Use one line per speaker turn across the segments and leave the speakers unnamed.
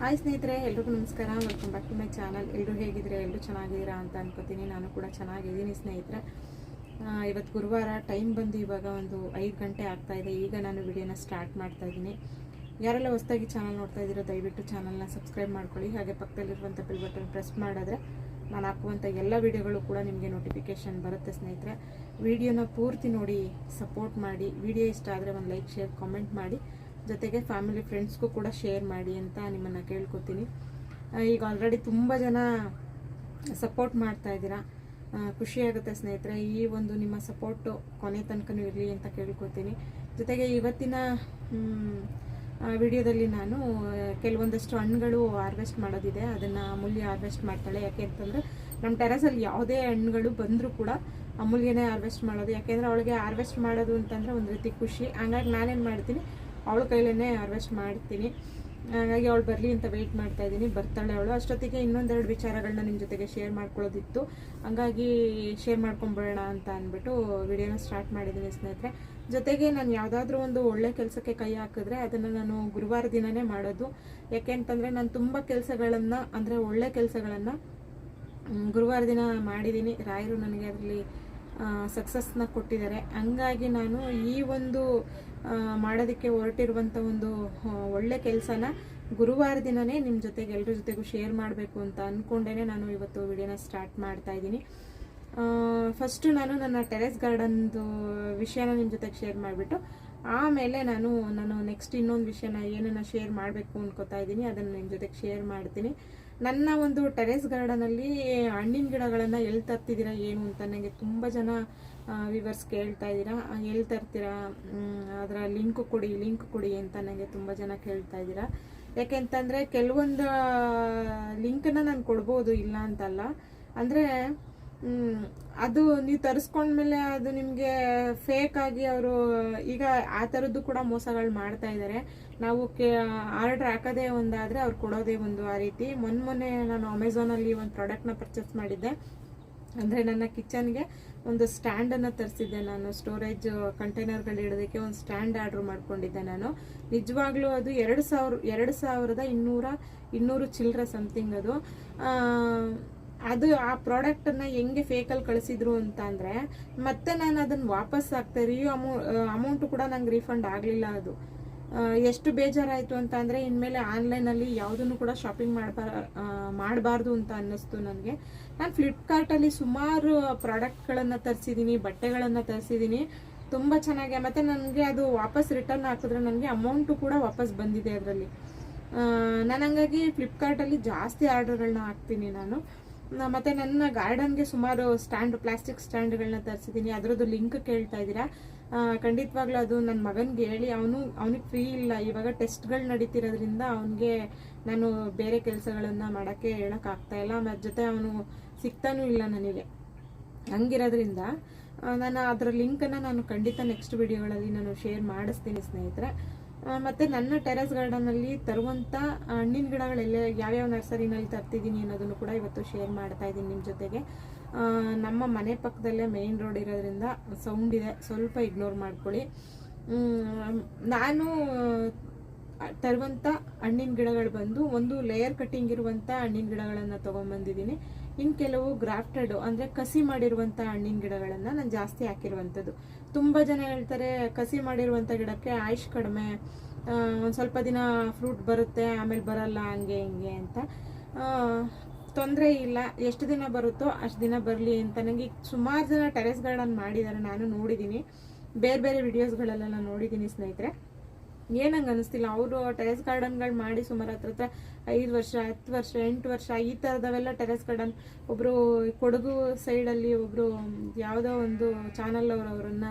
Hi ಸ್ನೇಹಿತರೆ, ಎಲ್ರಿಗೂ ನಮಸ್ಕಾರ. Welcome back to my channel ಎಲ್ಲರೂ ಹೇಗಿದ್ರೆ ಎಲ್ಲರೂ ಚೆನ್ನಾಗಿದ್ದೀರಾ ಅಂತ ಅನ್ಕೋತೀನಿ. ನಾನು ಕೂಡ ಚೆನ್ನಾಗಿದ್ದೀನಿ ಸ್ನೇಹಿತರೆ. ಇವತ್ತು ಗುರುವಾರ ಟೈಮ್ ಬಂದು ಇವಾಗ ಒಂದು ಐದು ಗಂಟೆ ಆಗ್ತಾ ಇದೆ. ಈಗ ನಾನು ವಿಡಿಯೋನ ಸ್ಟಾರ್ಟ್ ಮಾಡ್ತಾ ಇದ್ದೀನಿ. ಯಾರೆಲ್ಲ ಹೊಸದಾಗಿ ಚಾನಲ್ ನೋಡ್ತಾ ಇದ್ದೀರೋ, ದಯವಿಟ್ಟು ಚಾನಲ್ನ ಸಬ್ಸ್ಕ್ರೈಬ್ ಮಾಡ್ಕೊಳ್ಳಿ. ಹಾಗೆ ಪಕ್ಕದಲ್ಲಿರುವಂಥ ಬಿಲ್ ಬಟನ್ ಪ್ರೆಸ್ ಮಾಡಿದ್ರೆ ನಾನು ಹಾಕುವಂಥ ಎಲ್ಲ ವಿಡಿಯೋಗಳು ಕೂಡ ನಿಮಗೆ ನೋಟಿಫಿಕೇಷನ್ ಬರುತ್ತೆ ಸ್ನೇಹಿತರೆ. ವಿಡಿಯೋನ ಪೂರ್ತಿ ನೋಡಿ ಸಪೋರ್ಟ್ ಮಾಡಿ. ವಿಡಿಯೋ ಇಷ್ಟ ಆದರೆ ಒಂದು ಲೈಕ್ ಶೇರ್ ಕಾಮೆಂಟ್ ಮಾಡಿ. ಜೊತೆಗೆ ಫ್ಯಾಮಿಲಿ ಫ್ರೆಂಡ್ಸ್ಗೂ ಕೂಡ ಶೇರ್ ಮಾಡಿ ಅಂತ ನಿಮ್ಮನ್ನು ಕೇಳ್ಕೊತೀನಿ. ಈಗ ಆಲ್ರೆಡಿ ತುಂಬ ಜನ ಸಪೋರ್ಟ್ ಮಾಡ್ತಾ ಇದ್ದೀರಾ. ಖುಷಿಯಾಗುತ್ತೆ ಸ್ನೇಹಿತರೆ, ಈ ಒಂದು ನಿಮ್ಮ ಸಪೋರ್ಟು ಕೊನೆ ತನಕನೂ ಇರಲಿ ಅಂತ ಕೇಳ್ಕೊತೀನಿ. ಜೊತೆಗೆ ಇವತ್ತಿನ ವಿಡಿಯೋದಲ್ಲಿ ನಾನು ಕೆಲವೊಂದಷ್ಟು ಹಣ್ಣುಗಳು ಹಾರ್ವೆಸ್ಟ್ ಮಾಡೋದಿದೆ. ಅದನ್ನು ಅಮೂಲ್ಯ ಹಾರ್ವೆಸ್ಟ್ ಮಾಡ್ತಾಳೆ. ಯಾಕೆ ಅಂತಂದರೆ ನಮ್ಮ ಟೆರಸಲ್ಲಿ ಯಾವುದೇ ಹಣ್ಣುಗಳು ಬಂದರೂ ಕೂಡ ಅಮೂಲ್ಯನೇ ಹಾರ್ವೆಸ್ಟ್ ಮಾಡೋದು. ಯಾಕೆಂದರೆ ಅವಳಿಗೆ ಹಾರ್ವೆಸ್ಟ್ ಮಾಡೋದು ಅಂತಂದರೆ ಒಂದು ರೀತಿ ಖುಷಿ. ಹಂಗಾಗಿ ನಾನೇನು ಮಾಡ್ತೀನಿ ಅವಳ ಕೈಲೇ ಹಾರ್ವೆಸ್ಟ್ ಮಾಡ್ತೀನಿ. ಹಾಗಾಗಿ ಅವಳು ಬರಲಿ ಅಂತ ವೆಯ್ಟ್ ಮಾಡ್ತಾ ಇದ್ದೀನಿ. ಬರ್ತಾಳೆ ಅವಳು. ಅಷ್ಟೊತ್ತಿಗೆ ಇನ್ನೊಂದೆರಡು ವಿಚಾರಗಳನ್ನ ನಿಮ್ಮ ಜೊತೆಗೆ ಶೇರ್ ಮಾಡ್ಕೊಳ್ಳೋದಿತ್ತು. ಹಂಗಾಗಿ ಶೇರ್ ಮಾಡ್ಕೊಂಬಿಡೋಣ ಅಂತ ಅಂದ್ಬಿಟ್ಟು ವಿಡಿಯೋನ ಸ್ಟಾರ್ಟ್ ಮಾಡಿದ್ದೀನಿ ಸ್ನೇಹಿತರೆ. ಜೊತೆಗೆ ನಾನು ಯಾವುದಾದ್ರೂ ಒಂದು ಒಳ್ಳೆ ಕೆಲಸಕ್ಕೆ ಕೈ ಹಾಕಿದ್ರೆ ಅದನ್ನು ನಾನು ಗುರುವಾರ ದಿನನೇ ಮಾಡೋದು. ಯಾಕೆ ಅಂತಂದರೆ ನಾನು ತುಂಬ ಕೆಲಸಗಳನ್ನು, ಅಂದರೆ ಒಳ್ಳೆ ಕೆಲಸಗಳನ್ನು ಗುರುವಾರ ದಿನ ಮಾಡಿದ್ದೀನಿ. ರಾಯರು ನನಗೆ ಅದರಲ್ಲಿ ಸಕ್ಸಸ್ನ ಕೊಟ್ಟಿದ್ದಾರೆ. ಹಂಗಾಗಿ ನಾನು ಈ ಒಂದು ಮಾಡೋದಕ್ಕೆ ಹೊರಟಿರುವಂಥ ಒಂದು ಒಳ್ಳೆ ಕೆಲಸನ ಗುರುವಾರ ದಿನವೇ ನಿಮ್ಮ ಜೊತೆಗೆ ಎಲ್ಲರ ಜೊತೆಗೂ ಶೇರ್ ಮಾಡಬೇಕು ಅಂತ ಅಂದ್ಕೊಂಡೇ ನಾನು ಇವತ್ತು ವಿಡಿಯೋನ ಸ್ಟಾರ್ಟ್ ಮಾಡ್ತಾ ಇದ್ದೀನಿ. ಫಸ್ಟು ನಾನು ನನ್ನ ಟೆರೆಸ್ ಗಾರ್ಡನ್ದು ವಿಷಯನ ನಿಮ್ಮ ಜೊತೆಗೆ ಶೇರ್ ಮಾಡಿಬಿಟ್ಟು, ಆಮೇಲೆ ನಾನು ನಾನು ನೆಕ್ಸ್ಟ್ ಇನ್ನೊಂದು ವಿಷಯನ ಏನನ್ನ ಶೇರ್ ಮಾಡಬೇಕು ಅನ್ಕೋತಾ ಇದ್ದೀನಿ, ಅದನ್ನು ನಿಮ್ಮ ಜೊತೆಗೆ ಶೇರ್ ಮಾಡ್ತೀನಿ. ನನ್ನ ಒಂದು ಟೆರೆಸ್ ಗಾರ್ಡನಲ್ಲಿ ಹಣ್ಣಿನ ಗಿಡಗಳನ್ನು ಎಲ್ಲಿ ತರ್ತಿದ್ದೀರಾ ಏನು ಅಂತ ನನಗೆ ತುಂಬ ಜನ ವಿವರ್ಸ್ ಕೇಳ್ತಾ ಇದ್ದೀರಾ? ಎಲ್ಲಿ ತರ್ತೀರಾ ಅದರ ಲಿಂಕ್ ಕೊಡಿ ಲಿಂಕ್ ಕೊಡಿ ಅಂತ ನನಗೆ ತುಂಬ ಜನ ಕೇಳ್ತಾ ಇದ್ದೀರಾ. ಯಾಕೆಂತಂದರೆ ಕೆಲವೊಂದು ಲಿಂಕನ್ನು ನಾನು ಕೊಡ್ಬೋದು, ಇಲ್ಲ ಅಂತಲ್ಲ. ಅಂದರೆ ಅದು ನೀವು ತರಿಸ್ಕೊಂಡ್ಮೇಲೆ ಅದು ನಿಮಗೆ ಫೇಕ್ ಆಗಿ ಅವರು, ಈಗ ಆ ಥರದ್ದು ಕೂಡ ಮೋಸಗಳು ಮಾಡ್ತಾ ಇದ್ದಾರೆ ನಾವು ಕೆ ಆರ್ಡ್ರ್ ಹಾಕೋದೇ ಒಂದಾದರೆ ಅವ್ರು ಕೊಡೋದೇ ಒಂದು ಆ ರೀತಿ. ಮೊನ್ನೆ ಮೊನ್ನೆ ನಾನು ಅಮೆಝಾನಲ್ಲಿ ಒಂದು ಪ್ರಾಡಕ್ಟ್ನ ಪರ್ಚೇಸ್ ಮಾಡಿದ್ದೆ. ಅಂದರೆ ನನ್ನ ಕಿಚನ್ಗೆ ಒಂದು ಸ್ಟ್ಯಾಂಡನ್ನು ತರಿಸಿದ್ದೆ ನಾನು ಸ್ಟೋರೇಜ್ ಕಂಟೈನರ್ಗಳು ಇಡೋದಕ್ಕೆ ಒಂದು ಸ್ಟ್ಯಾಂಡ್ ಆರ್ಡ್ರ್ ಮಾಡ್ಕೊಂಡಿದ್ದೆ ನಾನು. ನಿಜವಾಗ್ಲೂ ಅದು ಎರಡು ಸಾವಿರ, ಎರಡು ಸಾವಿರದ ಇನ್ನೂರ, ಇನ್ನೂರು ಚಿಲ್ಲರೆ ಸಮಥಿಂಗ್ ಅದು. ಅದು ಆ ಪ್ರಾಡಕ್ಟನ್ನು ಹೆಂಗೆ ಫೇಕಲ್ಲಿ ಕಳಿಸಿದ್ರು ಅಂತ ಮತ್ತೆ ನಾನು ಅದನ್ನು ವಾಪಸ್ ಹಾಕ್ತಾ ರೀ ಅಮೌ ಅಮೌಂಟು ಕೂಡ ನಂಗೆ ರೀಫಂಡ್ ಆಗಲಿಲ್ಲ ಅದು. ಎಷ್ಟು ಬೇಜಾರಾಯಿತು ಅಂತ ಅಂದರೆ ಇನ್ಮೇಲೆ ಆನ್ಲೈನಲ್ಲಿ ಯಾವುದನ್ನು ಕೂಡ ಶಾಪಿಂಗ್ ಮಾಡಬಾರ ಮಾಡಬಾರ್ದು ಅಂತ ಅನ್ನಿಸ್ತು ನನಗೆ. ನಾನು ಫ್ಲಿಪ್ಕಾರ್ಟಲ್ಲಿ ಸುಮಾರು ಪ್ರಾಡಕ್ಟ್ಗಳನ್ನು ತರಿಸಿದ್ದೀನಿ ಬಟ್ಟೆಗಳನ್ನು ತರಿಸಿದ್ದೀನಿ ತುಂಬ ಚೆನ್ನಾಗಿ ಮತ್ತು ನನಗೆ ಅದು ವಾಪಸ್ ರಿಟರ್ನ್ ಹಾಕಿದ್ರೆ ನನಗೆ ಅಮೌಂಟು ಕೂಡ ವಾಪಸ್ ಬಂದಿದೆ ಅದರಲ್ಲಿ. ನಾನು ಹಂಗಾಗಿ ಫ್ಲಿಪ್ಕಾರ್ಟಲ್ಲಿ ಜಾಸ್ತಿ ಆರ್ಡರ್ಗಳನ್ನ ಹಾಕ್ತೀನಿ ನಾನು. ಮತ್ತು ನನ್ನ ಗಾರ್ಡನ್ಗೆ ಸುಮಾರು ಸ್ಟ್ಯಾಂಡ್ ಪ್ಲಾಸ್ಟಿಕ್ ಸ್ಟ್ಯಾಂಡ್ಗಳನ್ನ ತರಿಸಿದ್ದೀನಿ ಅದರದ್ದು ಲಿಂಕ್ ಕೇಳ್ತಾ ಇದ್ದೀರಾ? ಖಂಡಿತವಾಗ್ಲೂ ಅದು ನನ್ನ ಮಗನಿಗೆ ಹೇಳಿ, ಅವನು, ಅವನಿಗೆ ಫ್ರೀ ಇಲ್ಲ. ಇವಾಗ ಟೆಸ್ಟ್ಗಳು ನಡೀತಿರೋದ್ರಿಂದ ಅವನಿಗೆ ನಾನು ಬೇರೆ ಕೆಲಸಗಳನ್ನು ಮಾಡೋಕ್ಕೆ ಹೇಳೋಕ್ಕಾಗ್ತಾ ಇಲ್ಲ. ಮತ್ತು ಜೊತೆ ಅವನು ಸಿಗ್ತಾನೂ ಇಲ್ಲ ನನಗೆ. ಹಂಗಿರೋದ್ರಿಂದ ನಾನು ಅದರ ಲಿಂಕನ್ನು ನಾನು ಖಂಡಿತ ನೆಕ್ಸ್ಟ್ ವಿಡಿಯೋಗಳಲ್ಲಿ ನಾನು ಶೇರ್ ಮಾಡಿಸ್ತೀನಿ ಸ್ನೇಹಿತರೆ. ಮತ್ತು ನನ್ನ ಟೆರೆಸ್ ಗಾರ್ಡನಲ್ಲಿ ತರುವಂಥ ಹಣ್ಣಿನ ಗಿಡಗಳೆಲ್ಲ ಯಾವ್ಯಾವ ನರ್ಸರಿನಲ್ಲಿ ತರ್ತಿದ್ದೀನಿ ಅನ್ನೋದನ್ನು ಕೂಡ ಇವತ್ತು ಶೇರ್ ಮಾಡ್ತಾ ಇದ್ದೀನಿ ನಿಮ್ಮ ಜೊತೆಗೆ. ನಮ್ಮ ಮನೆ ಪಕ್ಕದಲ್ಲೇ ಮೇನ್ ರೋಡ್ ಇರೋದ್ರಿಂದ ಸೌಂಡ್ ಇದೆ. ಸ್ವಲ್ಪ ಇಗ್ನೋರ್ ಮಾಡ್ಕೊಳ್ಳಿ. ನಾನು ತರುವಂಥ ಹಣ್ಣಿನ ಗಿಡಗಳು ಬಂದು ಒಂದು ಲೇಯರ್ ಕಟ್ಟಿಂಗ್ ಇರುವಂಥ ಹಣ್ಣಿನ ಗಿಡಗಳನ್ನು ತೊಗೊಂಬಂದಿದ್ದೀನಿ. ಇನ್ನು ಕೆಲವು ಗ್ರಾಫ್ಟೆಡ್ ಅಂದರೆ ಕಸಿ ಮಾಡಿರುವಂಥ ಹಣ್ಣಿನ ಗಿಡಗಳನ್ನು ನಾನು ಜಾಸ್ತಿ ಹಾಕಿರುವಂಥದ್ದು. ತುಂಬ ಜನ ಹೇಳ್ತಾರೆ, ಕಸಿ ಮಾಡಿರುವಂಥ ಗಿಡಕ್ಕೆ ಆಯುಷ್ ಕಡಿಮೆ ಒಂದು ಸ್ವಲ್ಪ ದಿನ ಫ್ರೂಟ್ ಬರುತ್ತೆ, ಆಮೇಲೆ ಬರಲ್ಲ, ಹಂಗೆ, ಹಿಂಗೆ ಅಂತ. ತೊಂದರೆ ಇಲ್ಲ, ಎಷ್ಟು ದಿನ ಬರುತ್ತೋ ಅಷ್ಟು ದಿನ ಬರಲಿ ಅಂತ ನನಗೆ ಸುಮಾರು ಜನ ಟೆರೆಸ್ ಗಾರ್ಡನ್ ಮಾಡಿದ್ದಾರೆ ನಾನು ನೋಡಿದ್ದೀನಿ ಬೇರೆ ಬೇರೆ ವಿಡಿಯೋಸ್ಗಳೆಲ್ಲ ನೋಡಿದ್ದೀನಿ ಸ್ನೇಹಿತರೆ. ಏನಂಗೆ ಅನಿಸ್ತಿಲ್ಲ, ಅವರು ಟೆರೆಸ್ ಗಾರ್ಡನ್ಗಳು ಮಾಡಿ ಸುಮಾರು ಹತ್ರ ಹತ್ರ ಐದು ವರ್ಷ, ಹತ್ತು ವರ್ಷ, ಎಂಟು ವರ್ಷ ಈ ಥರದವೆಲ್ಲ ಟೆರೆಸ್ ಗಾರ್ಡನ್ ಒಬ್ಬರು ಕೊಡಗು ಸೈಡಲ್ಲಿ ಒಬ್ಬರು ಯಾವುದೋ ಒಂದು ಚಾನಲ್ ಅವರು ಅವರನ್ನು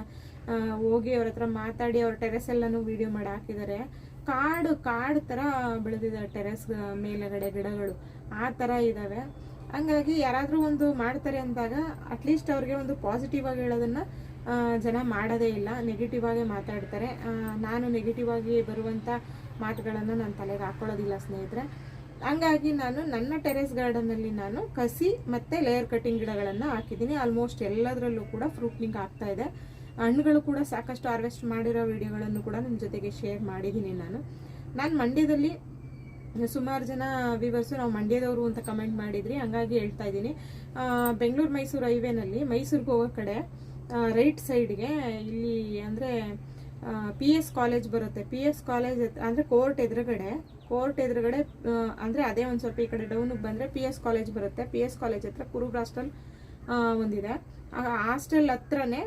ಹೋಗಿ ಅವ್ರ ಹತ್ರ ಮಾತಾಡಿ ಅವ್ರ ಟೆರೆಸ್ ಎಲ್ಲನೂ ವಿಡಿಯೋ ಮಾಡಿ ಹಾಕಿದ್ದಾರೆ ಕಾಡು ಕಾಡು ಥರ ಬೆಳೆದಿದೆ ಟೆರೆಸ್ ಮೇಲುಗಡೆ ಗಿಡಗಳು. ಆ ಥರ ಇದ್ದಾವೆ ಹಂಗಾಗಿ ಯಾರಾದರೂ ಒಂದು ಮಾಡ್ತಾರೆ ಅಂದಾಗ ಅಟ್ಲೀಸ್ಟ್ ಅವ್ರಿಗೆ ಒಂದು ಪಾಸಿಟಿವ್ ಆಗಿ ಹೇಳೋದನ್ನ ಜನ ಮಾಡೋದೇ ಇಲ್ಲ. ನೆಗೆಟಿವ್ ಆಗಿ ಮಾತಾಡ್ತಾರೆ. ನಾನು ನೆಗೆಟಿವ್ ಆಗಿ ಬರುವಂಥ ಮಾತುಗಳನ್ನು ನಾನು ತಲೆಗೆ ಹಾಕೊಳ್ಳೋದಿಲ್ಲ ಸ್ನೇಹಿತರೆ. ಹಂಗಾಗಿ ನಾನು ನನ್ನ ಟೆರೆಸ್ ಗಾರ್ಡನಲ್ಲಿ ನಾನು ಕಸಿ ಮತ್ತು ಲೇಯರ್ ಕಟ್ಟಿಂಗ್ ಗಿಡಗಳನ್ನು ಹಾಕಿದ್ದೀನಿ. ಆಲ್ಮೋಸ್ಟ್ ಎಲ್ಲದರಲ್ಲೂ ಕೂಡ ಫ್ರೂಟ್ನಿಂಗ್ ಆಗ್ತಾ ಇದೆ. ಹಣ್ಣುಗಳು ಕೂಡ ಸಾಕಷ್ಟು ಹಾರ್ವೆಸ್ಟ್ ಮಾಡಿರೋ ವಿಡಿಯೋಗಳನ್ನು ಕೂಡ ನಿಮ್ಮ ಜೊತೆಗೆ ಶೇರ್ ಮಾಡಿದ್ದೀನಿ ನಾನು. ನಾನು ಮಂಡ್ಯದಲ್ಲಿ ಸುಮಾರು ಜನ ವಿವರ್ಸು ನಾವು ಮಂಡ್ಯದವರು ಅಂತ ಕಮೆಂಟ್ ಮಾಡಿದ್ರಿ, ಹಂಗಾಗಿ ಹೇಳ್ತಾ ಇದ್ದೀನಿ. ಬೆಂಗಳೂರು ಮೈಸೂರು ಹೈವೇನಲ್ಲಿ ಮೈಸೂರಿಗೆ ಹೋಗೋ ಕಡೆ ರೈಟ್ ಸೈಡ್ಗೆ ಇಲ್ಲಿ ಅಂದರೆ ಪಿ ಎಸ್ ಕಾಲೇಜ್ ಬರುತ್ತೆ. ಪಿ ಎಸ್ ಕಾಲೇಜ್ ಅಂದರೆ ಕೋರ್ಟ್ ಎದುರುಗಡೆ ಕೋರ್ಟ್ ಎದುರುಗಡೆ ಅಂದರೆ ಅದೇ ಒಂದು ಸ್ವಲ್ಪ ಈ ಕಡೆ ಡೌನಿಗೆ ಬಂದರೆ ಪಿ ಎಸ್ ಕಾಲೇಜ್ ಬರುತ್ತೆ. ಪಿ ಎಸ್ ಕಾಲೇಜ್ ಹತ್ರ ಕುರುಬ್ರಾಸ್ಟಲ್ ಒಂದಿದೆ. ಹಾಸ್ಟೆಲ್ ಹತ್ರನೇ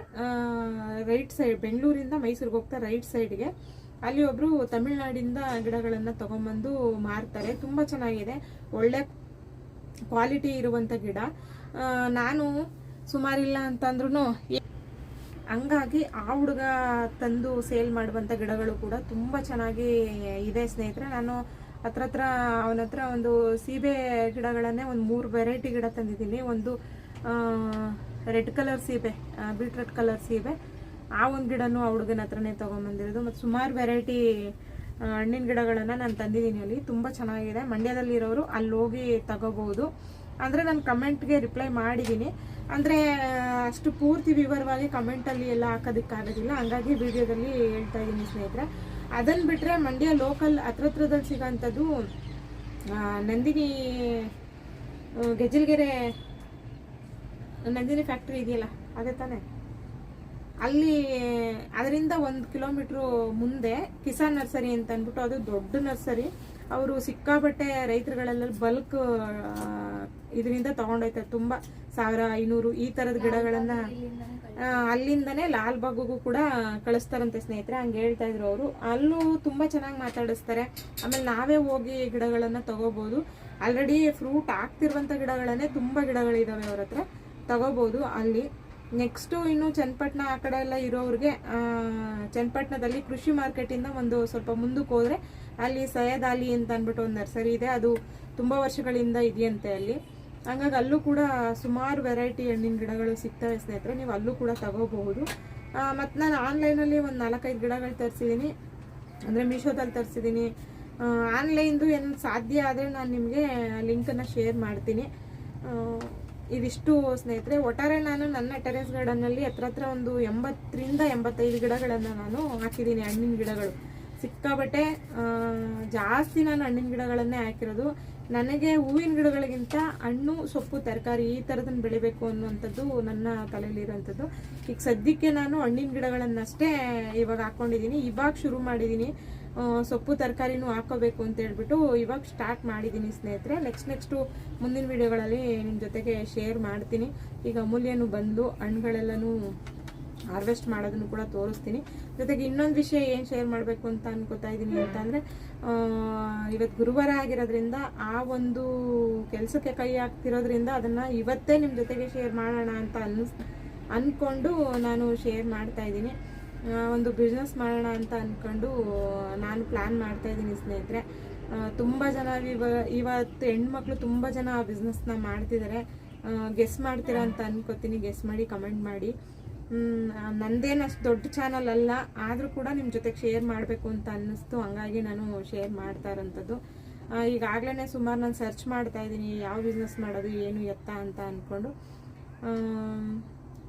ರೈಟ್ ಸೈಡ್ ಬೆಂಗಳೂರಿಂದ ಮೈಸೂರಿಗೆ ಹೋಗ್ತಾ ರೈಟ್ ಸೈಡ್ಗೆ ಅಲ್ಲಿ ಒಬ್ರು ತಮಿಳ್ನಾಡಿಂದ ಗಿಡಗಳನ್ನು ತಗೊಂಬಂದು ಮಾರ್ತಾರೆ. ತುಂಬ ಚೆನ್ನಾಗಿದೆ. ಒಳ್ಳೆ ಕ್ವಾಲಿಟಿ ಇರುವಂಥ ಗಿಡ. ನಾನು ಸುಮಾರಿಲ್ಲ ಅಂತಂದ್ರೂ ಹಂಗಾಗಿ ಆ ಹುಡುಗ ತಂದು ಸೇಲ್ ಮಾಡುವಂಥ ಗಿಡಗಳು ಕೂಡ ತುಂಬ ಚೆನ್ನಾಗಿ ಇದೆ ಸ್ನೇಹಿತರೆ. ನಾನು ಹತ್ರ ಹತ್ರ ಅವನ ಹತ್ರ ಒಂದು ಸೀಬೆ ಗಿಡಗಳನ್ನೇ ಒಂದು ಮೂರು ವೆರೈಟಿ ಗಿಡ ತಂದಿದ್ದೀನಿ. ಒಂದು ರೆಡ್ ಕಲರ್ ಸೀಬೆ ಬೀಟ್ರೆಡ್ ಕಲರ್ ಸೀಬೆ ಆ ಒಂದು ಗಿಡನೂ ಆ ಹುಡುಗನ ಹತ್ರನೇ ತೊಗೊಂಬಂದಿರೋದು. ಮತ್ತು ಸುಮಾರು ವೆರೈಟಿ ಹಣ್ಣಿನ ಗಿಡಗಳನ್ನು ನಾನು ತಂದಿದ್ದೀನಿ ಅಲ್ಲಿ. ತುಂಬ ಚೆನ್ನಾಗಿದೆ. ಮಂಡ್ಯದಲ್ಲಿರೋರು ಅಲ್ಲಿ ಹೋಗಿ ತಗೋಬಹುದು ಅಂದರೆ ನಾನು ಕಮೆಂಟ್ಗೆ ರಿಪ್ಲೈ ಮಾಡಿದ್ದೀನಿ ಅಂದರೆ ಅಷ್ಟು ಪೂರ್ತಿ ವಿವರವಾಗಿ ಕಮೆಂಟಲ್ಲಿ ಎಲ್ಲ ಹಾಕೋದಕ್ಕಾಗೋದಿಲ್ಲ. ಹಂಗಾಗಿ ವಿಡಿಯೋದಲ್ಲಿ ಹೇಳ್ತಾ ಇದ್ದೀನಿ ಸ್ನೇಹಿತರೆ. ಅದನ್ನು ಬಿಟ್ಟರೆ ಮಂಡ್ಯ ಲೋಕಲ್ ಹತ್ರ ಹತ್ರದಲ್ಲಿ ಸಿಗೋಂಥದ್ದು ನಂದಿನಿ ಗೆಜ್ಜಲ್ಗೆರೆ ನಂದಿನಿ ಫ್ಯಾಕ್ಟ್ರಿ ಇದೆಯಲ್ಲ, ಅದೇ ತಾನೇ. ಅಲ್ಲಿ ಅದರಿಂದ ಒಂದು ಕಿಲೋಮೀಟ್ರು ಮುಂದೆ ಕಿಸಾನ್ ನರ್ಸರಿ ಅಂತ ಅಂದ್ಬಿಟ್ಟು ಅದು ದೊಡ್ಡ ನರ್ಸರಿ. ಅವರು ಸಿಕ್ಕಾಪಟ್ಟೆ ರೈತರುಗಳೆಲ್ಲ ಬಲ್ಕ್ ಇದರಿಂದ ತಗೊಂಡೋಯ್ತಾರೆ ತುಂಬ ಸಾವಿರ ಐನೂರು ಈ ಥರದ ಗಿಡಗಳನ್ನು ಅಲ್ಲಿಂದನೇ ಅಲ್ಲಿಂದನೇ ಲಾಲ್ಬಾಗಿಗೂ ಕೂಡ ಕಳಿಸ್ತಾರಂತೆ ಸ್ನೇಹಿತರೆ, ಹಂಗೆ ಹೇಳ್ತಾ ಇದ್ರು ಅವರು. ಅಲ್ಲೂ ತುಂಬ ಚೆನ್ನಾಗಿ ಮಾತಾಡಿಸ್ತಾರೆ. ಆಮೇಲೆ ನಾವೇ ಹೋಗಿ ಗಿಡಗಳನ್ನು ತಗೋಬಹುದು ಆಲ್ರೆಡಿ ಫ್ರೂಟ್ ಆಗ್ತಿರುವಂಥ ಗಿಡಗಳನ್ನೇ ತುಂಬ ಗಿಡಗಳಿದ್ದಾವೆ ಅವ್ರ ಹತ್ರ. ತಗೋಬಹುದು ಅಲ್ಲಿ ನೆಕ್ಸ್ಟು ಇನ್ನು ಚನ್ನಪಟ್ಟಣ ಆ ಕಡೆ ಎಲ್ಲ ಇರೋರಿಗೆ ಚನ್ನಪಟ್ಟಣದಲ್ಲಿ ಕೃಷಿ ಮಾರ್ಕೆಟಿಂದ ಒಂದು ಸ್ವಲ್ಪ ಮುಂದಕ್ಕೆ ಹೋದರೆ ಅಲ್ಲಿ ಸಯದ್ ಅಲಿ ಅಂತ ಅಂದ್ಬಿಟ್ಟು ಒಂದು ನರ್ಸರಿ ಇದೆ. ಅದು ತುಂಬ ವರ್ಷಗಳಿಂದ ಇದೆಯಂತೆ ಅಲ್ಲಿ. ಹಂಗಾಗಿ ಅಲ್ಲೂ ಕೂಡ ಸುಮಾರು ವೆರೈಟಿ ಹಣ್ಣಿನ ಗಿಡಗಳು ಸಿಗ್ತವೆ ಸ್ನೇಹಿತರೆ, ನೀವು ಅಲ್ಲೂ ಕೂಡ ತಗೋಬಹುದು. ಮತ್ತು ನಾನು ಆನ್ಲೈನಲ್ಲಿ ಒಂದು ನಾಲ್ಕೈದು ಗಿಡಗಳು ತರಿಸಿದ್ದೀನಿ ಅಂದರೆ ಮೀಶೋದಲ್ಲಿ ತರಿಸಿದ್ದೀನಿ ಆನ್ಲೈನ್ದು ಏನು ಸಾಧ್ಯ ಆದರೆ ನಾನು ನಿಮಗೆ ಲಿಂಕನ್ನು ಶೇರ್ ಮಾಡ್ತೀನಿ. ಇದಿಷ್ಟು ಸ್ನೇಹಿತರೆ, ಒಟ್ಟಾರೆ ನಾನು ನನ್ನ ಟೆರೆಸ್ ಗಾರ್ಡನ್ನಲ್ಲಿ ಹತ್ರ ಹತ್ರ ಒಂದು ಎಂಬತ್ತರಿಂದ ಎಂಬತ್ತೈದು ಗಿಡಗಳನ್ನು ನಾನು ಹಾಕಿದ್ದೀನಿ, ಹಣ್ಣಿನ ಗಿಡಗಳು. ಸಿಕ್ಕಾಬಟ್ಟೆ ಜಾಸ್ತಿ ನಾನು ಹಣ್ಣಿನ ಗಿಡಗಳನ್ನೇ ಹಾಕಿರೋದು. ನನಗೆ ಹೂವಿನ ಗಿಡಗಳಿಗಿಂತ ಹಣ್ಣು, ಸೊಪ್ಪು, ತರಕಾರಿ ಈ ಥರದನ್ನ ಬೆಳಿಬೇಕು ಅನ್ನುವಂಥದ್ದು ನನ್ನ ತಲೆಯಲ್ಲಿರೋವಂಥದ್ದು ಈಗ ಸದ್ಯಕ್ಕೆ ನಾನು ಹಣ್ಣಿನ ಗಿಡಗಳನ್ನಷ್ಟೇ ಇವಾಗ ಹಾಕ್ಕೊಂಡಿದ್ದೀನಿ ಇವಾಗ ಶುರು ಮಾಡಿದ್ದೀನಿ. ಸೊಪ್ಪು ತರಕಾರಿನೂ ಹಾಕೋಬೇಕು ಅಂತ ಹೇಳ್ಬಿಟ್ಟು ಇವಾಗ ಸ್ಟಾರ್ಟ್ ಮಾಡಿದ್ದೀನಿ ಸ್ನೇಹಿತರೆ. ನೆಕ್ಸ್ಟ್ ನೆಕ್ಸ್ಟು ಮುಂದಿನ ವಿಡಿಯೋಗಳಲ್ಲಿ ನಿಮ್ಮ ಜೊತೆಗೆ ಶೇರ್ ಮಾಡ್ತೀನಿ. ಈಗ ಅಮೂಲ್ಯನು ಬಂದು ಹಣ್ಣುಗಳೆಲ್ಲನೂ ಹಾರ್ವೆಸ್ಟ್ ಮಾಡೋದನ್ನು ಕೂಡ ತೋರಿಸ್ತೀನಿ. ಜೊತೆಗೆ ಇನ್ನೊಂದು ವಿಷಯ ಏನು ಶೇರ್ ಮಾಡಬೇಕು ಅಂತ ಅನ್ಕೋತಾ ಇದ್ದೀನಿ ಅಂತಂದರೆ ಇವತ್ತು ಗುರುವಾರ ಆಗಿರೋದ್ರಿಂದ ಆ ಒಂದು ಕೆಲಸಕ್ಕೆ ಕೈ ಹಾಕ್ತಿರೋದ್ರಿಂದ ಅದನ್ನು ಇವತ್ತೇ ನಿಮ್ಮ ಜೊತೆಗೆ ಶೇರ್ ಮಾಡೋಣ ಅಂತ ಅನ್ನಿಸ್ ಅಂದ್ಕೊಂಡು ನಾನು ಶೇರ್ ಮಾಡ್ತಾ ಇದ್ದೀನಿ ಒಂದು ಬಿಸ್ನೆಸ್ ಮಾಡೋಣ ಅಂತ ಅಂದ್ಕೊಂಡು ನಾನು ಪ್ಲ್ಯಾನ್ ಮಾಡ್ತಾ ಇದ್ದೀನಿ ಸ್ನೇಹಿತರೆ. ತುಂಬ ಜನ ಇವ, ಇವತ್ತು ಹೆಣ್ಮಕ್ಳು ತುಂಬ ಜನ ಆ ಬಿಸ್ನೆಸ್ನ ಮಾಡ್ತಿದ್ದಾರೆ ಗೆಸ್ ಮಾಡ್ತೀರಾ ಅಂತ ಅನ್ಕೋತೀನಿ. ಗೆಸ್ ಮಾಡಿ ಕಮೆಂಟ್ ಮಾಡಿ. ನಂದೇನು ಅಷ್ಟು ದೊಡ್ಡ ಚಾನಲ್ ಅಲ್ಲ. ಆದರೂ ಕೂಡ ನಿಮ್ಮ ಜೊತೆಗೆ ಶೇರ್ ಮಾಡಬೇಕು ಅಂತ ಅನ್ನಿಸ್ತು. ಹಂಗಾಗಿ ನಾನು ಶೇರ್ ಮಾಡ್ತಾ ಇರೋಂಥದ್ದು. ಈಗಾಗಲೇ ಸುಮಾರು ನಾನು ಸರ್ಚ್ ಮಾಡ್ತಾ ಇದ್ದೀನಿ. ಯಾವ ಬಿಸ್ನೆಸ್ ಮಾಡೋದು, ಏನು ಎತ್ತ ಅಂತ ಅಂದ್ಕೊಂಡು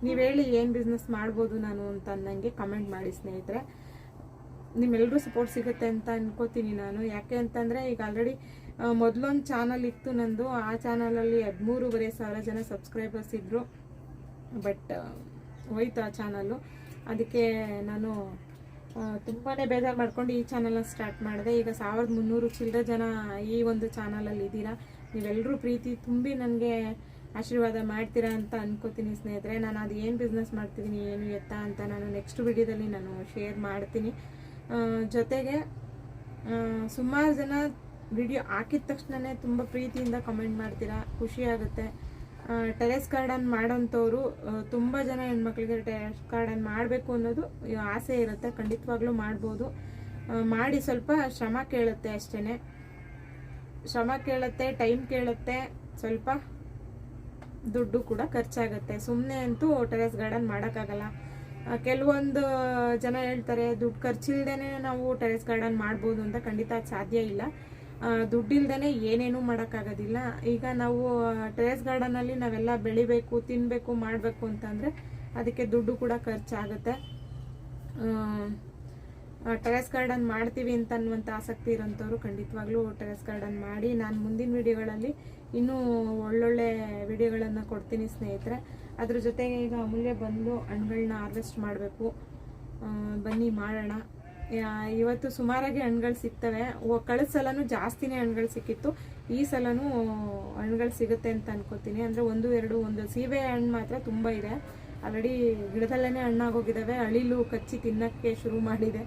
ನೀವು ಹೇಳಿ ಏನು ಬಿಸ್ನೆಸ್ ಮಾಡ್ಬೋದು ನಾನು ಅಂತ ನನಗೆ ಕಮೆಂಟ್ ಮಾಡಿ ಸ್ನೇಹಿತರೆ. ನಿಮ್ಮೆಲ್ಲರೂ ಸಪೋರ್ಟ್ ಸಿಗುತ್ತೆ ಅಂತ ಅನ್ಕೋತೀನಿ ನಾನು. ಯಾಕೆ ಅಂತಂದರೆ ಈಗ ಆಲ್ರೆಡಿ ಮೊದಲೊಂದು ಚಾನಲ್ ಇತ್ತು ನಂದು. ಆ ಚಾನಲಲ್ಲಿ ಹದಿಮೂರುವರೆ ಸಾವಿರ ಜನ ಸಬ್ಸ್ಕ್ರೈಬರ್ಸ್ ಇದ್ದರು ಬಟ್ ಹೋಯ್ತು ಆ ಚಾನಲ್ಲು ಅದಕ್ಕೆ ನಾನು ತುಂಬಾ ಬೇಜಾರು ಮಾಡ್ಕೊಂಡು ಈ ಚಾನಲ್ನ ಸ್ಟಾರ್ಟ್ ಮಾಡಿದೆ. ಈಗ ಸಾವಿರದ ಮುನ್ನೂರು ಚಿಲ್ಲರೆ ಜನ ಈ ಒಂದು ಚಾನಲಲ್ಲಿ ಇದ್ದೀರಾ. ನೀವೆಲ್ಲರೂ ಪ್ರೀತಿ ತುಂಬಿ ನನಗೆ ಆಶೀರ್ವಾದ ಮಾಡ್ತೀರಾ ಅಂತ ಅನ್ಕೋತೀನಿ ಸ್ನೇಹಿತರೆ. ನಾನು ಅದು ಏನು ಬಿಸ್ನೆಸ್ ಮಾಡ್ತಿದ್ದೀನಿ ಏನು ಎತ್ತ ಅಂತ ನಾನು ನೆಕ್ಸ್ಟ್ ವಿಡಿಯೋದಲ್ಲಿ ನಾನು ಶೇರ್ ಮಾಡ್ತೀನಿ. ಜೊತೆಗೆ ಸುಮಾರು ಜನ ವಿಡಿಯೋ ಹಾಕಿದ ತಕ್ಷಣನೇ ತುಂಬ ಪ್ರೀತಿಯಿಂದ ಕಮೆಂಟ್ ಮಾಡ್ತೀರಾ, ಖುಷಿ ಆಗುತ್ತೆ. ಟೆರೆಸ್ ಗಾರ್ಡನ್ ಮಾಡೋಂಥವ್ರು ತುಂಬ ಜನ ಹೆಣ್ಮಕ್ಳಿಗೆ ಟೆರೆಸ್ ಗಾರ್ಡನ್ ಮಾಡಬೇಕು ಅನ್ನೋದು ಆಸೆ ಇರುತ್ತೆ. ಖಂಡಿತವಾಗ್ಲೂ ಮಾಡ್ಬೋದು. ಮಾಡಿ ಸ್ವಲ್ಪ ಶ್ರಮ ಕೇಳುತ್ತೆ ಅಷ್ಟೇ ಶ್ರಮ ಕೇಳುತ್ತೆ ಟೈಮ್ ಕೇಳುತ್ತೆ, ಸ್ವಲ್ಪ ದುಡ್ಡು ಕೂಡ ಖರ್ಚಾಗುತ್ತೆ. ಸುಮ್ಮನೆ ಅಂತೂ ಟೆರೆಸ್ ಗಾರ್ಡನ್ ಮಾಡೋಕ್ಕಾಗಲ್ಲ. ಕೆಲವೊಂದು ಜನ ಹೇಳ್ತಾರೆ, ದುಡ್ಡು ಖರ್ಚಿಲ್ದೇ ನಾವು ಟೆರೆಸ್ ಗಾರ್ಡನ್ ಮಾಡ್ಬೋದು ಅಂತ ಖಂಡಿತ ಸಾಧ್ಯ ಇಲ್ಲ. ದುಡ್ಡಿಲ್ದೇ ಏನೇನೂ ಮಾಡೋಕ್ಕಾಗೋದಿಲ್ಲ. ಈಗ ನಾವು ಟೆರೆಸ್ ಗಾರ್ಡನಲ್ಲಿ ನಾವೆಲ್ಲ ಬೆಳಿಬೇಕು ತಿನ್ನಬೇಕು ಮಾಡಬೇಕು ಅಂತಂದರೆ ಅದಕ್ಕೆ ದುಡ್ಡು ಕೂಡ ಖರ್ಚಾಗುತ್ತೆ. ಟೆರೆಸ್ ಗಾರ್ಡನ್ ಮಾಡ್ತೀವಿ ಅಂತ ಅನ್ನುವಂಥ ಆಸಕ್ತಿ ಇರೋಂಥವ್ರು ಖಂಡಿತವಾಗ್ಲೂ ಟೆರೆಸ್ ಗಾರ್ಡನ್ ಮಾಡಿ. ನಾನು ಮುಂದಿನ ವಿಡಿಯೋಗಳಲ್ಲಿ ಇನ್ನೂ ಒಳ್ಳೊಳ್ಳೆ ವಿಡಿಯೋಗಳನ್ನು ಕೊಡ್ತೀನಿ ಸ್ನೇಹಿತರೆ. ಅದ್ರ ಜೊತೆಗೆ ಈಗ ಅಮೂಲ್ಯ ಬಂದು ಹಣ್ಗಳನ್ನ ಹಾರ್ವೆಸ್ಟ್ ಮಾಡಬೇಕು. ಬನ್ನಿ ಮಾಡೋಣ. ಇವತ್ತು ಸುಮಾರಾಗಿ ಹಣ್ಗಳು ಸಿಗ್ತವೆ. ಕಳೆದ ಸಲನೂ ಜಾಸ್ತಿನೇ ಹಣ್ಗಳು ಸಿಕ್ಕಿತ್ತು. ಈ ಸಲನೂ ಹಣ್ಗಳು ಸಿಗುತ್ತೆ ಅಂತ ಅನ್ಕೋತೀನಿ. ಅಂದರೆ ಒಂದು, ಎರಡು, ಒಂದು ಸೀಬೆ ಹಣ್ಣು ಮಾತ್ರ ತುಂಬ ಇದೆ. ಆಲ್ರೆಡಿ ಗಿಡದಲ್ಲೇ ಹಣ್ಣಾಗೋಗಿದ್ದಾವೆ ಅಳಿಲು ಕಚ್ಚಿ ತಿನ್ನಕ್ಕೆ ಶುರು ಮಾಡಿದೆ.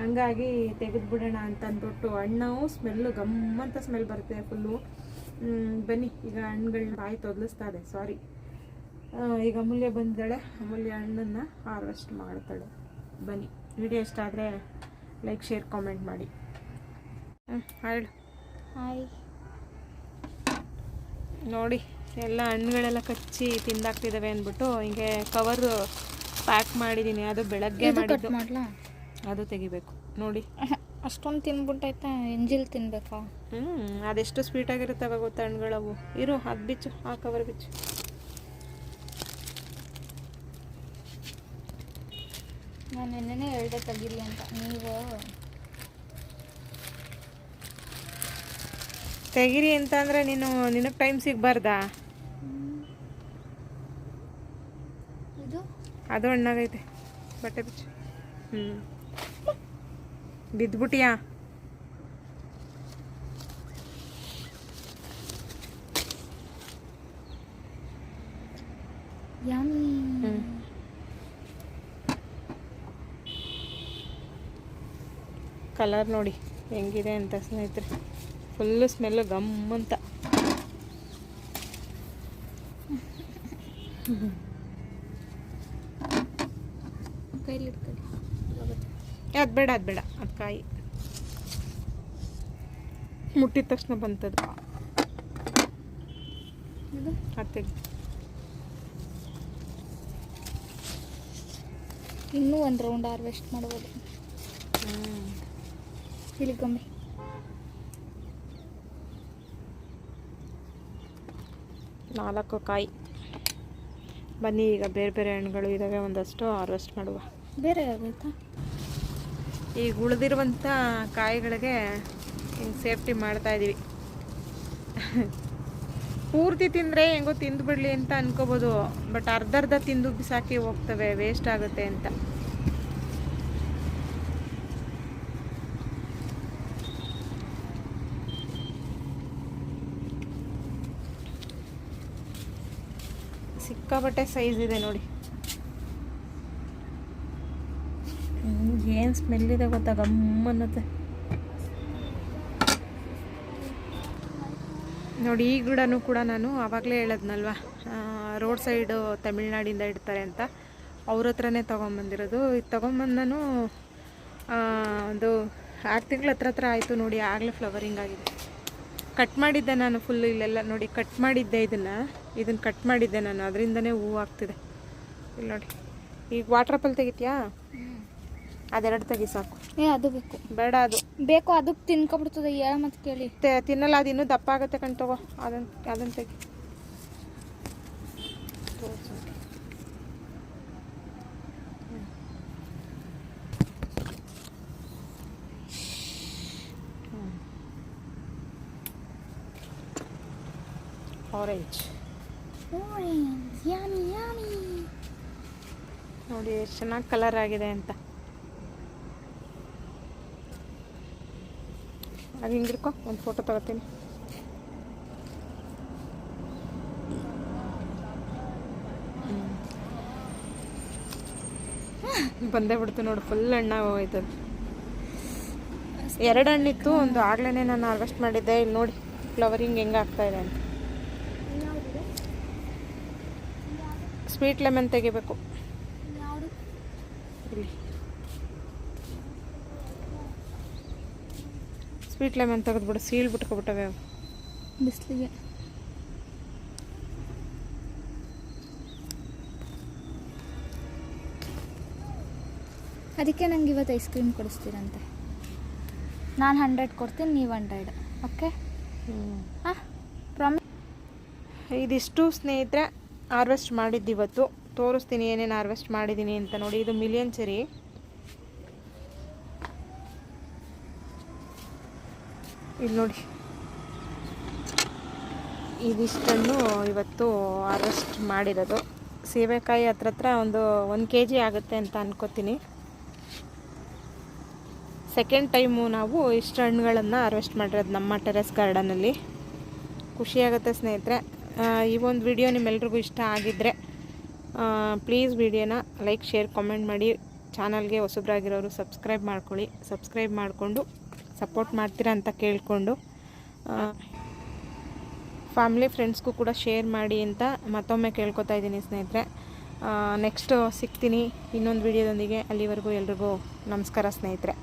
ಹಂಗಾಗಿ ತೆಗೆದ್ಬಿಡೋಣ ಅಂತ ಅಂದ್ಬಿಟ್ಟು ಹಣ್ಣು, ಸ್ಮೆಲ್ಲು ಗಮ್ಮಂತ ಸ್ಮೆಲ್ ಬರುತ್ತೆ ಫುಲ್ಲು ಬನ್ನಿ. ಈಗ ಹಣ್ಣುಗಳನ್ನ ಬಾಯಿ ತೊದಲಿಸ್ತಾ ಇದೆ. ಸಾರಿ ಈಗ ಅಮೂಲ್ಯ ಬಂದಿದ್ದಾಳೆ ಅಮೂಲ್ಯ ಹಣ್ಣನ್ನು ಹಾರ್ವೆಸ್ಟ್ ಮಾಡ್ತಾಳೆ. ಬನ್ನಿ. ವಿಡಿಯೋ ಇಷ್ಟ ಆದರೆ ಲೈಕ್ ಶೇರ್ ಕಾಮೆಂಟ್ ಮಾಡಿ. ಹಾಂ ಹೇಳು.
ಹಾಯ್
ನೋಡಿ ಎಲ್ಲ ಹಣ್ಣುಗಳೆಲ್ಲ ಕಚ್ಚಿ ತಿಂದಾಗ್ತಿದ್ದಾವೆ ಅಂದ್ಬಿಟ್ಟು ಹಿಂಗೆ ಕವರ್ ಪ್ಯಾಕ್ ಮಾಡಿದ್ದೀನಿ ಅದು ಬೆಳಗ್ಗೆ ಮಾಡಿದ್ದು.
ಮಾಡ್ಲಾ?
ಅದು ತೆಗಿಬೇಕು. ನೋಡಿ.
ಅಷ್ಟೊಂದು ತಿನ್ಬಿಟ್ಟೈತೆ ಎಂಜಿಲ್ ತಿನ್ಬೇಕಾ?
ಹ್ಞೂ ಅದೆಷ್ಟು ಸ್ವೀಟಾಗಿರುತ್ತವೆ ಗೊತ್ತಾ ಹಣ್ಣುಗಳವು? ಇರು ಅದು ಬಿಚ್ಚು ಆ ಕವರ್ ಬಿಚ್ಚು.
ನಾನು ನಿನ್ನೆ ಹೇಳ್ದೆ ತೆಗೀರಿ ಅಂತ. ನೀವು
ತೆಗಿರಿ ಅಂತ ಅಂದರೆ ನೀನು ನಿನಗೆ ಟೈಮ್ ಸಿಗಬಾರ್ದಾ?
ಇದು?
ಅದು ಹಣ್ಣಾಗೈತೆ. ಬಟ್ಟೆ ಬಿಚ್ಚು. ಹ್ಞೂ ಬಿದ್ದುಬಿಟ್ಟಿಯಾ
ಯಾಮಿ.
ಕಲರ್ ನೋಡಿ ಹೆಂಗಿದೆ ಅಂತ ಸ್ನೇಹಿತರೆ. ಫುಲ್ಲು ಸ್ಮೆಲ್ ಗಮ್ ಅಂತ.
ಕೈಲಿ
ಅದು ಬೇಡ ಅದು ಬೇಡ. ಅದು ಕಾಯಿ. ಮುಟ್ಟಿದ ತಕ್ಷಣ ಬಂತದ.
ಇದು
ಅದು ತೆಗಿ
ಇನ್ನೂ ಒಂದು ರೌಂಡ್ ಹಾರ್ವೆಸ್ಟ್ ಮಾಡ್ಬೋದು. ಇಲ್ಲಿ ಕಮ್ಮಿ.
ನಾಲ್ಕು ಕಾಯಿ. ಬನ್ನಿ ಈಗ ಬೇರೆ ಬೇರೆ ಹಣ್ಣುಗಳು ಇದ್ದಾವೆ ಒಂದಷ್ಟು ಹಾರ್ವೆಸ್ಟ್ ಮಾಡುವ.
ಬೇರೆ ಆಗೋಯ್ತಾ?
ಈಗ ಉಳಿದಿರುವಂಥ ಕಾಯಿಗಳಿಗೆ ಹಿಂಗೆ ಸೇಫ್ಟಿ ಮಾಡ್ತಾ ಇದ್ದೀವಿ ಪೂರ್ತಿ ತಿಂದರೆ ಹೆಂಗೋ ತಿಂದುಬಿಡ್ಲಿ ಅಂತ ಅನ್ಕೋಬೋದು, ಬಟ್ ಅರ್ಧ ಅರ್ಧ ತಿಂದು ಬಿಸಾಕಿ ಹೋಗ್ತವೆ ವೇಸ್ಟ್ ಆಗುತ್ತೆ ಅಂತ. ಸಿಕ್ಕಾಪಟ್ಟೆ ಸೈಜ್ ಇದೆ ನೋಡಿ. ಏನು ಸ್ಮೆಲ್ ಇದೆ ಗಮ್ ಅನ್ನತ್ತೆ. ನೋಡಿ, ಈ ಗಿಡನೂ ಕೂಡ ನಾನು ಆವಾಗಲೇ ಹೇಳದ್ನಲ್ವ? ರೋಡ್ ಸೈಡು ತಮಿಳ್ನಾಡಿಂದ ಇಡ್ತಾರೆ ಅಂತ. ಅವ್ರ ಹತ್ರನೇ ತೊಗೊಂಬಂದಿರೋದು. ಇದು ತೊಗೊಂಬಂದು ನಾನು ಒಂದು ಆರು ತಿಂಗಳ ಹತ್ರ ಹತ್ರ ಆಯಿತು ನೋಡಿ, ಆಗಲೇ ಫ್ಲವರಿಂಗ್ ಆಗಿದೆ. ಕಟ್ ಮಾಡಿದ್ದೆ ನಾನು ಫುಲ್ ಇಲ್ಲೆಲ್ಲ. ನೋಡಿ ಕಟ್ ಮಾಡಿದ್ದೆ ಇದನ್ನು. ಇದನ್ನು ಕಟ್ ಮಾಡಿದ್ದೆ ನಾನು. ಅದರಿಂದನೇ ಹೂವು ಆಗ್ತಿದೆ. ಇಲ್ಲಿ ನೋಡಿ. ಈಗ ವಾಟರ್ ಆಪಲ್ ತೆಗಿತೀಯಾ? ಅದೆರಡು ತೆಗಿ ಸಾಕು.
ಏ ಅದು ಬೇಕು.
ಬೇಡ ಅದು.
ಬೇಕು ಅದಕ್ಕೆ ತಿನ್ಕೊಬಿಡ್ತದೆ. ಹೇಳ ಮತ್ತೆ ಕೇಳಿ.
ತಿನ್ನಲ್ಲ ಅದು ಇನ್ನೂ ದಪ್ಪ ಆಗುತ್ತೆ ಕಣ್ ತಗೋ. ಅದನ್ ಅದನ್ನು ತೆಗಿ. ಆರೆಂಜ್ ನೋಡಿ ಎಷ್ಟು ಚೆನ್ನಾಗಿ ಕಲರ್ ಆಗಿದೆ ಅಂತ. ಅದು ಹಿಂಗಿರ್ಕೊ ಒಂದು ಫೋಟೋ ತಗೋತೀನಿ. ಬಂದೇ ಬಿಡ್ತು ನೋಡು ಫುಲ್ ಹಣ್ಣ ಹೋಯ್ತು ಎರಡು ಹಣ್ಣಿತ್ತು, ಒಂದು ಆಗ್ಲೇ ನಾನು ಹಾರ್ವೆಸ್ಟ್ ಮಾಡಿದ್ದೆ. ಇಲ್ಲಿ ನೋಡಿ ಫ್ಲವರಿಂಗ್ ಹೆಂಗೆ ಆಗ್ತಾ ಇದೆ ಅಂತ. ಸ್ವೀಟ್ ಲೆಮನ್ ತೆಗಿಬೇಕು. ಸ್ವೀಟ್ ಲೆಮನ್ ತೆಗೆದ್ಬಿಡು ಸೀಲ್ ಬಿಟ್ಕೊಬಿಟ್ಟವೆ. ಅವು
ಬಿಸಿಲಿಗೆ. ಅದಕ್ಕೆ ನಂಗೆ ಇವತ್ತು ಐಸ್ ಕ್ರೀಮ್ ಕೊಡಿಸ್ತೀರಂತೆ. ನಾನು ಹಂಡ್ರೆಡ್ ಕೊಡ್ತೀನಿ ನೀವು ಹಂಡ್ರೆಡ್ ಓಕೆ ಹಾಂ ಪ್ರಾಮಿಸ್
ಇದಿಷ್ಟು ಸ್ನೇಹಿತರೆ ಹಾರ್ವೆಸ್ಟ್ ಮಾಡಿದ್ದು ಇವತ್ತು. ತೋರಿಸ್ತೀನಿ ಏನೇನು ಹಾರ್ವೆಸ್ಟ್ ಮಾಡಿದ್ದೀನಿ ಅಂತ ನೋಡಿ ಇದು ಮಿಲಿಯನ್ ಚೆರಿ ಇಲ್ಲಿ ನೋಡಿ. ಇದಿಷ್ಟನ್ನು ಇವತ್ತು ಅರೆಸ್ಟ್ ಮಾಡಿರೋದು. ಸೀಬೆಕಾಯಿ ಹತ್ರ ಹತ್ರ ಒಂದು ಒಂದು ಕೆ ಜಿ ಆಗುತ್ತೆ ಅಂತ ಅನ್ಕೋತೀನಿ. ಸೆಕೆಂಡ್ ಟೈಮು ನಾವು ಇಷ್ಟು ಹಣ್ಣುಗಳನ್ನು ಹಾರ್ವೆಸ್ಟ್ ಮಾಡಿರೋದು ನಮ್ಮ ಟೆರೆಸ್ ಗಾರ್ಡನಲ್ಲಿ ಖುಷಿಯಾಗುತ್ತೆ ಸ್ನೇಹಿತರೆ. ಈ ಒಂದು ವಿಡಿಯೋ ನಿಮ್ಮೆಲ್ರಿಗೂ ಇಷ್ಟ ಆಗಿದ್ದರೆ ಪ್ಲೀಸ್ ವಿಡಿಯೋನ ಲೈಕ್ ಶೇರ್ ಕಾಮೆಂಟ್ ಮಾಡಿ. ಚಾನಲ್ಗೆ ಹೊಸಬ್ರಾಗಿರೋರು ಸಬ್ಸ್ಕ್ರೈಬ್ ಮಾಡ್ಕೊಳ್ಳಿ. ಸಬ್ಸ್ಕ್ರೈಬ್ ಮಾಡಿಕೊಂಡು ಸಪೋರ್ಟ್ ಮಾಡ್ತೀರಾ ಅಂತ ಕೇಳಿಕೊಂಡು ಫ್ಯಾಮಿಲಿ ಫ್ರೆಂಡ್ಸ್ಗೂ ಕೂಡ ಶೇರ್ ಮಾಡಿ ಅಂತ ಮತ್ತೊಮ್ಮೆ ಕೇಳ್ಕೊತಾ ಇದ್ದೀನಿ ಸ್ನೇಹಿತರೆ. ನೆಕ್ಸ್ಟ್ ಸಿಗ್ತೀನಿ ಇನ್ನೊಂದು ವಿಡಿಯೋದೊಂದಿಗೆ ಅಲ್ಲಿವರೆಗೂ ಎಲ್ರಿಗೂ ನಮಸ್ಕಾರ ಸ್ನೇಹಿತರೆ.